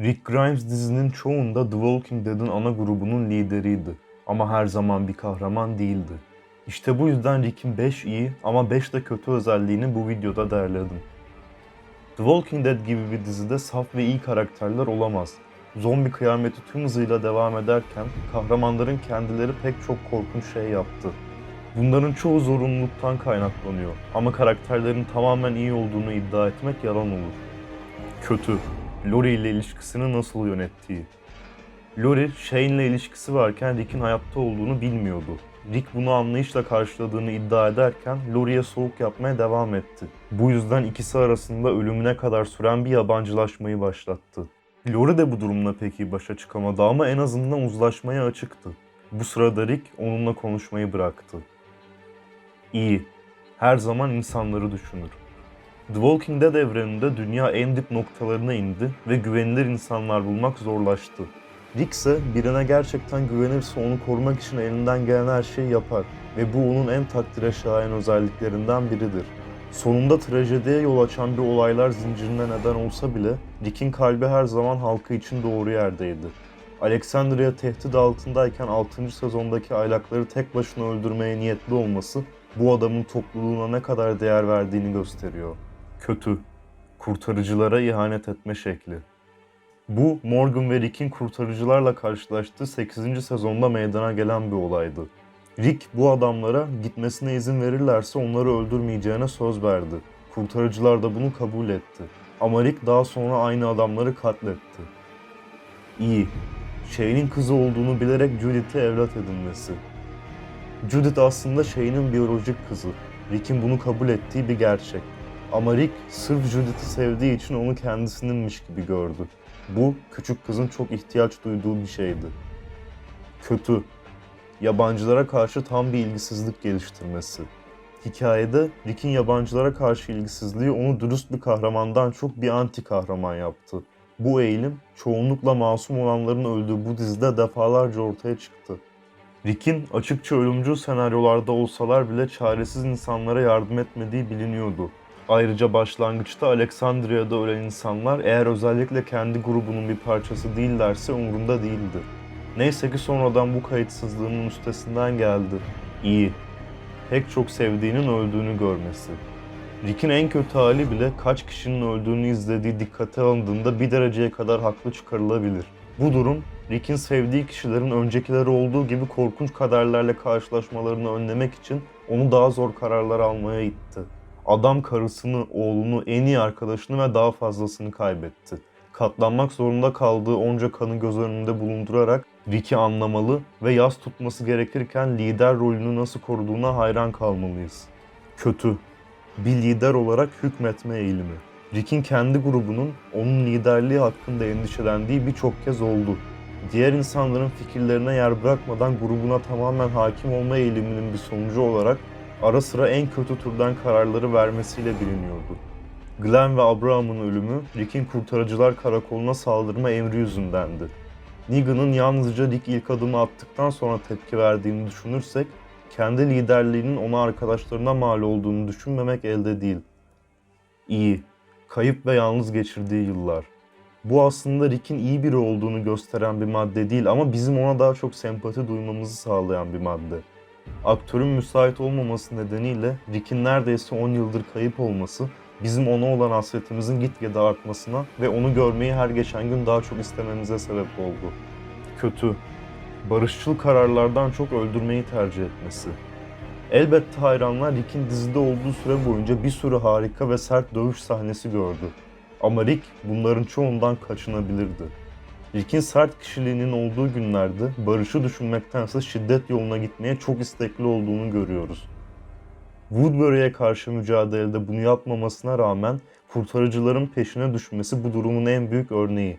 Rick Grimes dizinin çoğunda The Walking Dead'in ana grubunun lideriydi. Ama her zaman bir kahraman değildi. İşte bu yüzden Rick'in 5 iyi ama 5 de kötü özelliğini bu videoda derledim. The Walking Dead gibi bir dizide saf ve iyi karakterler olamaz. Zombi kıyameti tüm hızıyla devam ederken kahramanların kendileri pek çok korkunç şey yaptı. Bunların çoğu zorunluluktan kaynaklanıyor ama karakterlerin tamamen iyi olduğunu iddia etmek yalan olur. Kötü. Lori ile ilişkisini nasıl yönettiği. Lori, Shane ile ilişkisi varken Rick'in hayatta olduğunu bilmiyordu. Rick bunu anlayışla karşıladığını iddia ederken Lori'ye soğuk yapmaya devam etti. Bu yüzden ikisi arasında ölümüne kadar süren bir yabancılaşmayı başlattı. Lori de bu durumla pek iyi başa çıkamadı ama en azından uzlaşmaya açıktı. Bu sırada Rick onunla konuşmayı bıraktı. İyi. Her zaman insanları düşünür. The Walking Dead evreninde dünya en dip noktalarına indi ve güvenilir insanlar bulmak zorlaştı. Rick ise birine gerçekten güvenirse onu korumak için elinden gelen her şeyi yapar ve bu onun en takdire şayan özelliklerinden biridir. Sonunda trajediye yol açan bir olaylar zincirine neden olsa bile Rick'in kalbi her zaman halkı için doğru yerdeydi. Alexandria tehdit altındayken 6. sezondaki aylakları tek başına öldürmeye niyetli olması bu adamın topluluğuna ne kadar değer verdiğini gösteriyor. Kötü, kurtarıcılara ihanet etme şekli. Bu Morgan ve Rick'in kurtarıcılarla karşılaştığı 8. sezonda meydana gelen bir olaydı. Rick bu adamlara gitmesine izin verirlerse onları öldürmeyeceğine söz verdi. Kurtarıcılar da bunu kabul etti. Ama Rick daha sonra aynı adamları katletti. İyi. Shane'in kızı olduğunu bilerek Judith'i evlat edinmesi. Judith aslında Shane'in biyolojik kızı. Rick'in bunu kabul ettiği bir gerçek. Ama Rick sırf Judith'i sevdiği için onu kendisininmiş gibi gördü. Bu küçük kızın çok ihtiyaç duyduğu bir şeydi. Kötü. Yabancılara karşı tam bir ilgisizlik geliştirmesi. Hikayede Rick'in yabancılara karşı ilgisizliği onu dürüst bir kahramandan çok bir anti kahraman yaptı. Bu eğilim çoğunlukla masum olanların öldüğü bu dizide defalarca ortaya çıktı. Rick'in açıkça ölümcül senaryolarda olsalar bile çaresiz insanlara yardım etmediği biliniyordu. Ayrıca başlangıçta Alexandria'da ölen insanlar eğer özellikle kendi grubunun bir parçası değillerse umurunda değildi. Neyse ki sonradan bu kayıtsızlığının üstesinden geldi. İyi. Pek çok sevdiğinin öldüğünü görmesi. Rick'in en kötü hali bile kaç kişinin öldüğünü izlediği dikkate alındığında bir dereceye kadar haklı çıkarılabilir. Bu durum Rick'in sevdiği kişilerin öncekileri olduğu gibi korkunç kaderlerle karşılaşmalarını önlemek için onu daha zor kararlar almaya itti. Adam karısını, oğlunu, en iyi arkadaşını ve daha fazlasını kaybetti. Katlanmak zorunda kaldığı onca kanı göz önünde bulundurarak Rick'i anlamalı ve yas tutması gerekirken lider rolünü nasıl koruduğuna hayran kalmalıyız. Kötü. Bir lider olarak hükmetme eğilimi. Rick'in kendi grubunun onun liderliği hakkında endişelendiği birçok kez oldu. Diğer insanların fikirlerine yer bırakmadan grubuna tamamen hakim olma eğiliminin bir sonucu olarak ara sıra en kötü türden kararları vermesiyle biliniyordu. Glenn ve Abraham'ın ölümü Rick'in kurtarıcılar karakoluna saldırma emri yüzündendi. Negan'ın yalnızca Rick ilk adımı attıktan sonra tepki verdiğini düşünürsek, kendi liderliğinin ona arkadaşlarına mal olduğunu düşünmemek elde değil. İyi, kayıp ve yalnız geçirdiği yıllar. Bu aslında Rick'in iyi biri olduğunu gösteren bir madde değil ama bizim ona daha çok sempati duymamızı sağlayan bir madde. Aktörün müsait olmaması nedeniyle Rick'in neredeyse 10 yıldır kayıp olması bizim ona olan hasretimizin gitgide artmasına ve onu görmeyi her geçen gün daha çok istememize sebep oldu. Kötü. Barışçıl kararlardan çok öldürmeyi tercih etmesi. Elbette hayranlar Rick'in dizide olduğu süre boyunca bir sürü harika ve sert dövüş sahnesi gördü. Ama Rick bunların çoğundan kaçınabilirdi. Rick'in sert kişiliğinin olduğu günlerde barışı düşünmektense şiddet yoluna gitmeye çok istekli olduğunu görüyoruz. Woodbury'e karşı mücadelede bunu yapmamasına rağmen kurtarıcıların peşine düşmesi bu durumun en büyük örneği.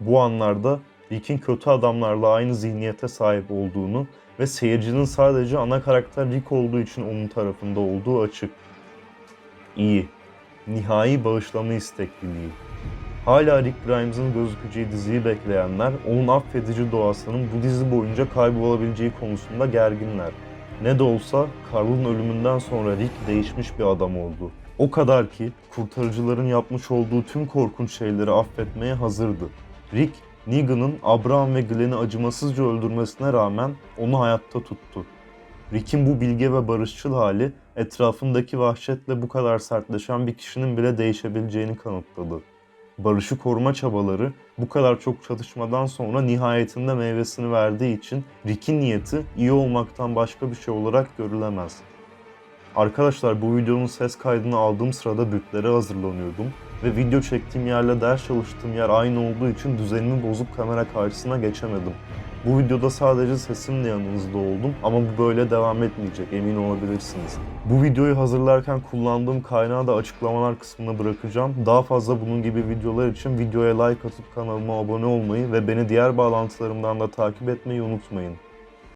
Bu anlarda Rick'in kötü adamlarla aynı zihniyete sahip olduğunu ve seyircinin sadece ana karakter Rick olduğu için onun tarafında olduğu açık. İyi. Nihai bağışlama istekliliği. Hala Rick Grimes'ın gözükeceği diziyi bekleyenler, onun affedici doğasının bu dizi boyunca kaybolabileceği konusunda gerginler. Ne de olsa Carl'ın ölümünden sonra Rick değişmiş bir adam oldu. O kadar ki kurtarıcıların yapmış olduğu tüm korkunç şeyleri affetmeye hazırdı. Rick, Negan'ın Abraham ve Glenn'i acımasızca öldürmesine rağmen onu hayatta tuttu. Rick'in bu bilge ve barışçıl hali etrafındaki vahşetle bu kadar sertleşen bir kişinin bile değişebileceğini kanıtladı. Barışı koruma çabaları bu kadar çok çatışmadan sonra nihayetinde meyvesini verdiği için Rick'in niyeti iyi olmaktan başka bir şey olarak görülemez. Arkadaşlar bu videonun ses kaydını aldığım sırada bütlere hazırlanıyordum ve video çektiğim yerle ders çalıştığım yer aynı olduğu için düzenimi bozup kamera karşısına geçemedim. Bu videoda sadece sesimle yanınızda oldum ama bu böyle devam etmeyecek emin olabilirsiniz. Bu videoyu hazırlarken kullandığım kaynağı da açıklamalar kısmına bırakacağım. Daha fazla bunun gibi videolar için videoya like atıp kanalıma abone olmayı ve beni diğer bağlantılarımdan da takip etmeyi unutmayın.